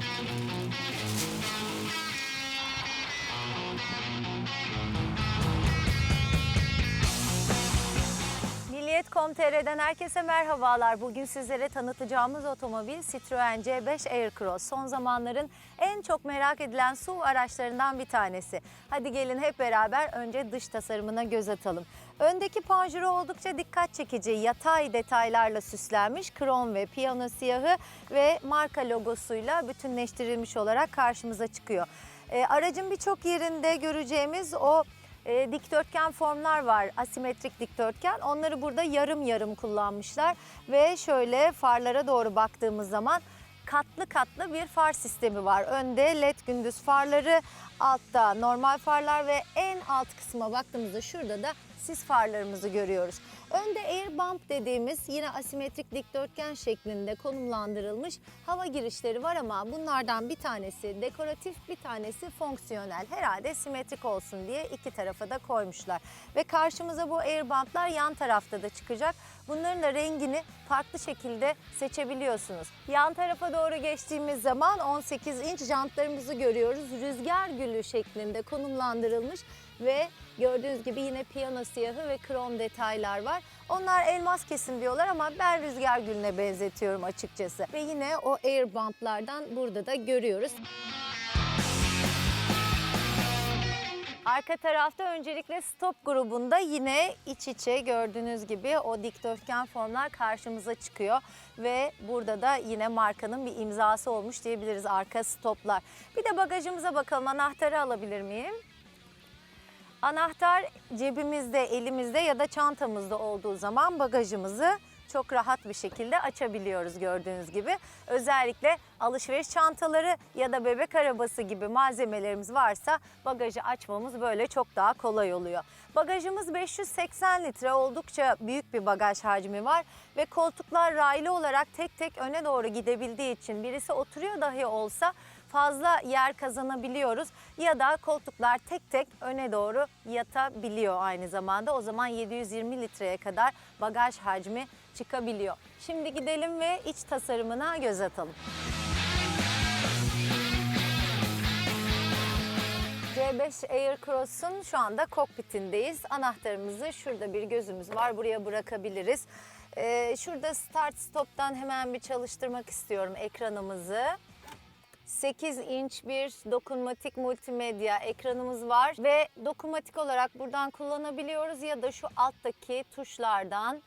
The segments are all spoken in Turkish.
Thank you. Milliyet.com.tr'den herkese merhabalar. Bugün sizlere tanıtacağımız otomobil Citroen C5 Aircross. Son zamanların en çok merak edilen SUV araçlarından bir tanesi. Hadi gelin hep beraber önce dış tasarımına göz atalım. Öndeki panjuru oldukça dikkat çekici yatay detaylarla süslenmiş krom ve piyano siyahı ve marka logosuyla bütünleştirilmiş olarak karşımıza çıkıyor. E, aracın birçok yerinde göreceğimiz o e, dikdörtgen formlar var. Asimetrik dikdörtgen. Onları burada yarım yarım kullanmışlar. Ve şöyle farlara doğru baktığımız zaman katlı katlı bir far sistemi var. Önde led gündüz farları, altta normal farlar ve en alt kısma baktığımızda şurada da sis farlarımızı görüyoruz. Önde air bump dediğimiz yine asimetrik dikdörtgen şeklinde konumlandırılmış hava girişleri var ama bunlardan bir tanesi dekoratif bir tanesi fonksiyonel. Herhalde simetrik olsun diye iki tarafa da koymuşlar. Ve karşımıza bu air bumplar yan tarafta da çıkacak. Bunların da rengini farklı şekilde seçebiliyorsunuz. Yan tarafa doğru geçtiğimiz zaman 18 inç jantlarımızı görüyoruz. Rüzgar gülü şeklinde konumlandırılmış ve gördüğünüz gibi yine piyano siyahı ve krom detaylar var. Onlar elmas kesim diyorlar ama ben rüzgar gülüne benzetiyorum açıkçası. Ve yine o air bumplardan burada da görüyoruz. Arka tarafta öncelikle stop grubunda yine iç içe gördüğünüz gibi o dikdörtgen formlar karşımıza çıkıyor. Ve burada da yine markanın bir imzası olmuş diyebiliriz arka stoplar. Bir de bagajımıza bakalım anahtarı alabilir miyim? Anahtar cebimizde, elimizde ya da çantamızda olduğu zaman bagajımızı çok rahat bir şekilde açabiliyoruz gördüğünüz gibi. Özellikle alışveriş çantaları ya da bebek arabası gibi malzemelerimiz varsa bagajı açmamız böyle çok daha kolay oluyor. Bagajımız 580 litre oldukça büyük bir bagaj hacmi var ve koltuklar raylı olarak tek tek öne doğru gidebildiği için birisi oturuyor dahi olsa fazla yer kazanabiliyoruz ya da koltuklar tek tek öne doğru yatabiliyor aynı zamanda. O zaman 720 litreye kadar bagaj hacmi çıkabiliyor. Şimdi gidelim ve iç tasarımına göz atalım. C5 Aircross'un şu anda kokpitindeyiz. Anahtarımızı şurada bir gözümüz var. Buraya bırakabiliriz. Ee, şurada start stop'tan hemen bir çalıştırmak istiyorum ekranımızı. 8 inç bir dokunmatik multimedya ekranımız var ve dokunmatik olarak buradan kullanabiliyoruz ya da şu alttaki tuşlardan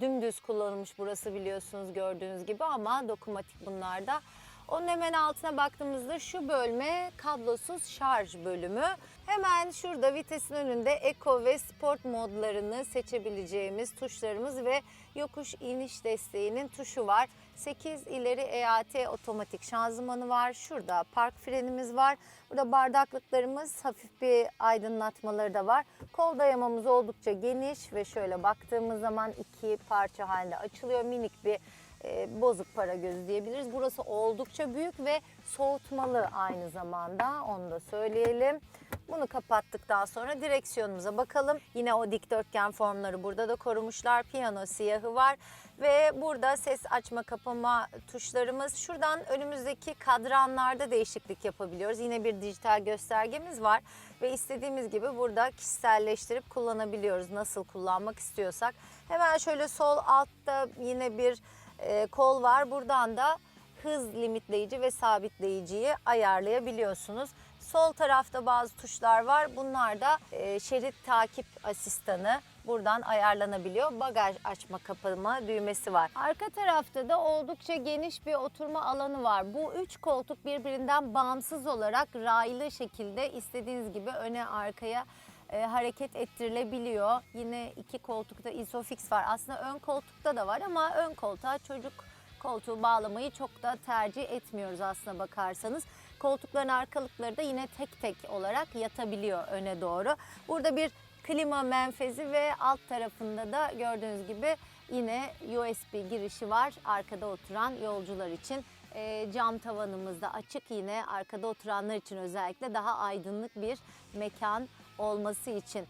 dümdüz kullanılmış burası biliyorsunuz gördüğünüz gibi ama dokunmatik bunlarda. Onun hemen altına baktığımızda şu bölme kablosuz şarj bölümü. Hemen şurada vitesin önünde Eco ve Sport modlarını seçebileceğimiz tuşlarımız ve yokuş iniş desteğinin tuşu var. 8 ileri EAT otomatik şanzımanı var. Şurada park frenimiz var. Burada bardaklıklarımız hafif bir aydınlatmaları da var. Kol dayamamız oldukça geniş ve şöyle baktığımız zaman iki parça halinde açılıyor. Minik bir e, bozuk para gözü diyebiliriz. Burası oldukça büyük ve soğutmalı aynı zamanda onu da söyleyelim. Bunu kapattıktan sonra direksiyonumuza bakalım. Yine o dikdörtgen formları burada da korumuşlar. Piyano siyahı var ve burada ses açma kapama tuşlarımız. Şuradan önümüzdeki kadranlarda değişiklik yapabiliyoruz. Yine bir dijital göstergemiz var ve istediğimiz gibi burada kişiselleştirip kullanabiliyoruz nasıl kullanmak istiyorsak. Hemen şöyle sol altta yine bir e, kol var. Buradan da hız limitleyici ve sabitleyiciyi ayarlayabiliyorsunuz. Sol tarafta bazı tuşlar var. Bunlar da e, şerit takip asistanı. Buradan ayarlanabiliyor. Bagaj açma kapama düğmesi var. Arka tarafta da oldukça geniş bir oturma alanı var. Bu üç koltuk birbirinden bağımsız olarak raylı şekilde istediğiniz gibi öne arkaya e, hareket ettirilebiliyor. Yine iki koltukta isofix var. Aslında ön koltukta da var ama ön koltuğa çocuk koltuğu bağlamayı çok da tercih etmiyoruz aslına bakarsanız. Koltukların arkalıkları da yine tek tek olarak yatabiliyor öne doğru. Burada bir klima menfezi ve alt tarafında da gördüğünüz gibi yine USB girişi var arkada oturan yolcular için. E, cam tavanımız da açık yine arkada oturanlar için özellikle daha aydınlık bir mekan olması için.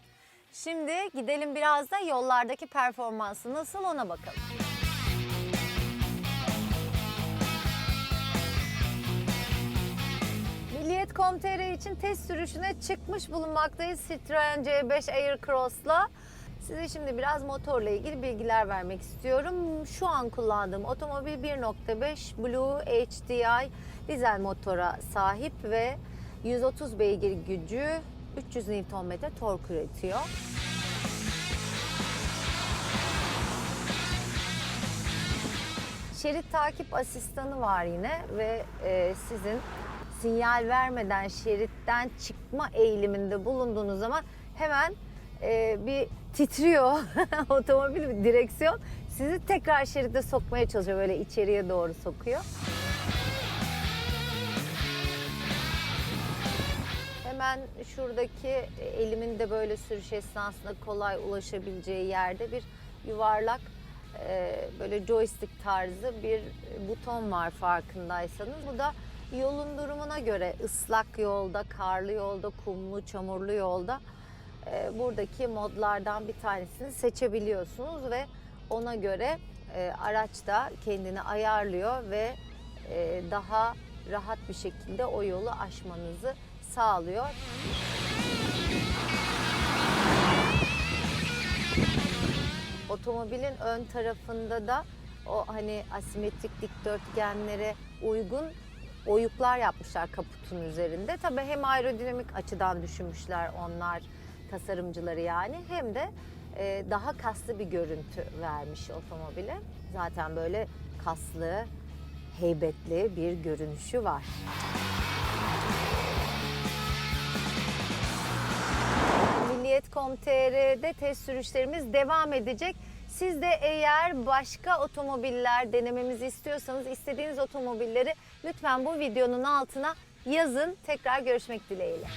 Şimdi gidelim biraz da yollardaki performansı nasıl ona bakalım. Milliyet.com.tr için test sürüşüne çıkmış bulunmaktayız Citroen C5 Aircross'la. Size şimdi biraz motorla ilgili bilgiler vermek istiyorum. Şu an kullandığım otomobil 1.5 Blue HDI dizel motora sahip ve 130 beygir gücü 300 Nm tork üretiyor. Şerit takip asistanı var yine ve e, sizin sinyal vermeden şeritten çıkma eğiliminde bulunduğunuz zaman hemen e, bir titriyor otomobil bir direksiyon sizi tekrar şeride sokmaya çalışıyor böyle içeriye doğru sokuyor. Hemen şuradaki e, elimin de böyle sürüş esnasında kolay ulaşabileceği yerde bir yuvarlak e, böyle joystick tarzı bir buton var farkındaysanız. Bu da yolun durumuna göre ıslak yolda, karlı yolda, kumlu, çamurlu yolda e, buradaki modlardan bir tanesini seçebiliyorsunuz ve ona göre araç da kendini ayarlıyor ve daha rahat bir şekilde o yolu aşmanızı sağlıyor. Otomobilin ön tarafında da o hani asimetrik dikdörtgenlere uygun oyuklar yapmışlar kaputun üzerinde. Tabii hem aerodinamik açıdan düşünmüşler onlar tasarımcıları yani hem de e, daha kaslı bir görüntü vermiş otomobile. Zaten böyle kaslı, heybetli bir görünüşü var. Milliyet.com.tr'de test sürüşlerimiz devam edecek. Siz de eğer başka otomobiller denememizi istiyorsanız istediğiniz otomobilleri lütfen bu videonun altına yazın. Tekrar görüşmek dileğiyle.